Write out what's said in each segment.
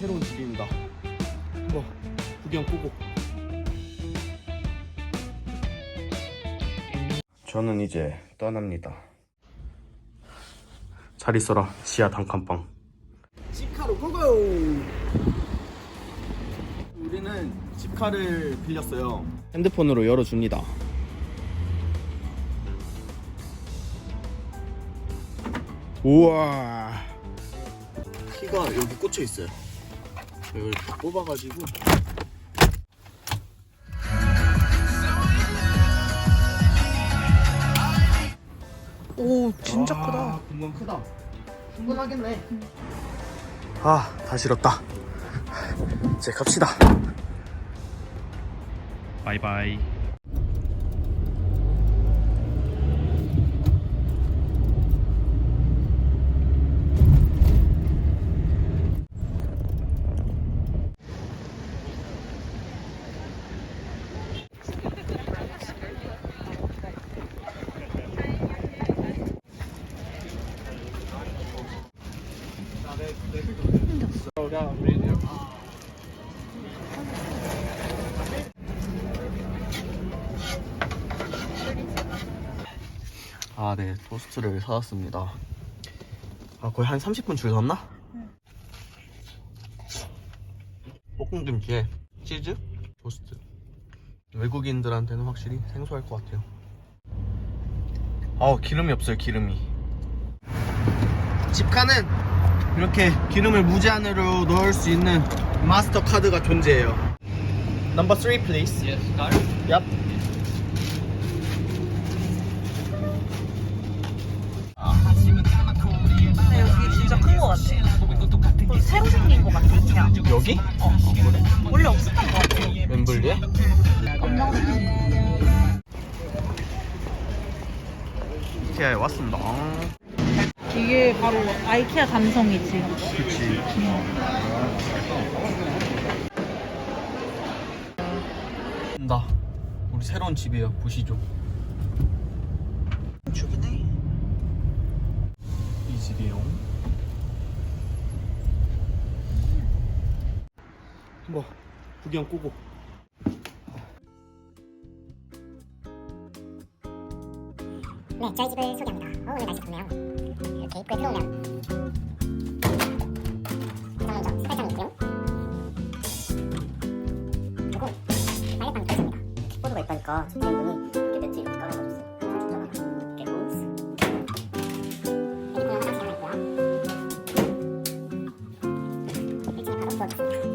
새로운 집입니다. 와, 구경 꾸고. 저는 이제 떠납니다. 잘 있어라, 지하 단칸방. 집카로 고고! 우리는 집카를 빌렸어요. 핸드폰으로 열어줍니다. 우와 키가 여기 꽂혀 있어요 이걸 다 뽑아가지고. 오, 진짜 크다. 공간 크다. 충분하겠네. 아, 다 싫었다. 이제 갑시다. 바이바이. 아, 네. 토스트를 사왔습니다. 아, 거의 한 30분 줄 섰나? 볶음김치에 치즈, 토스트. 외국인들한테는 확실히 생소할 것 같아요. 아, 기름이 없어요, 기름이. 집카는 이렇게 기름을 무제한으로 넣을 수 있는 마스터 카드가 존재해요. Number 3, please. Yes, card. Yep. 근데 여기 진짜 큰 거 같아. 또 새로 생긴 거 같아, 이케아. 여기? 원래 없었던 거 같아. 웸블리에? 이케아에 왔습니다. 이게 바로 아이케아 감성이지. 그치. 나 우리 새로운 집이에요. 보시죠. 죽이네 이 집이에요. 뭐 구경 꾸고. 네, 저희 집을 소개합니다. 어, 오늘 날씨 좋네요. 이렇게 입구에 들어오면 가장 먼저 세탁장이 있고요. 그리고 빨래방 있습니다. 킥보드가 있다니까 주인분이 이렇게 매트 이렇게 깔아놔줬어요. 좋잖아요. 그리고 핸드폰 화장실 하나 있고요. 1층에 바로 부어졌습니다.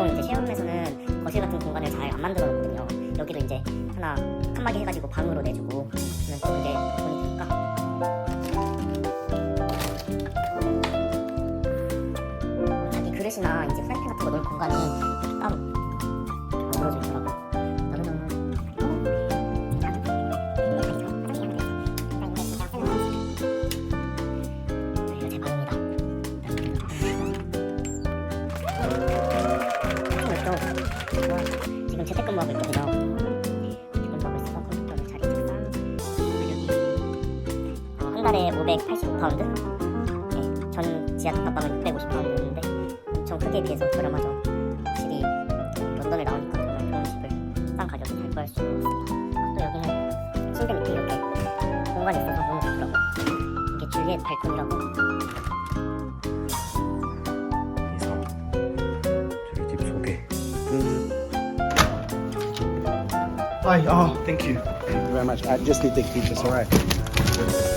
보통 이제 쉐어룸에서는 거실 같은 공간을 잘 안 만들어 놓거든요. 여기도 이제 하나 칸막이 해가지고 방으로 내주고 저는 또 그게 돈이 드니까 지금 재택근무하고 있거든요. 재택근무하고 있어서 컴퓨터를 자리 책상 여기 어, 한 달에 585파운드 네, 전 지하 단칸방은 650파운드였는데 엄청 크게 비해서 저렴하죠. 확실히 런던에 나오니까 정말 좋은 집을 싼 가격에 살 구할 수 있습니다. 또 여기는 침대 밑에 이렇게 공간이 있어서 너무 좋더라고요. 이게 줄리엣 발코니라고 Hi. Oh, thank you. Thank you very much. I just need to keep this. All right.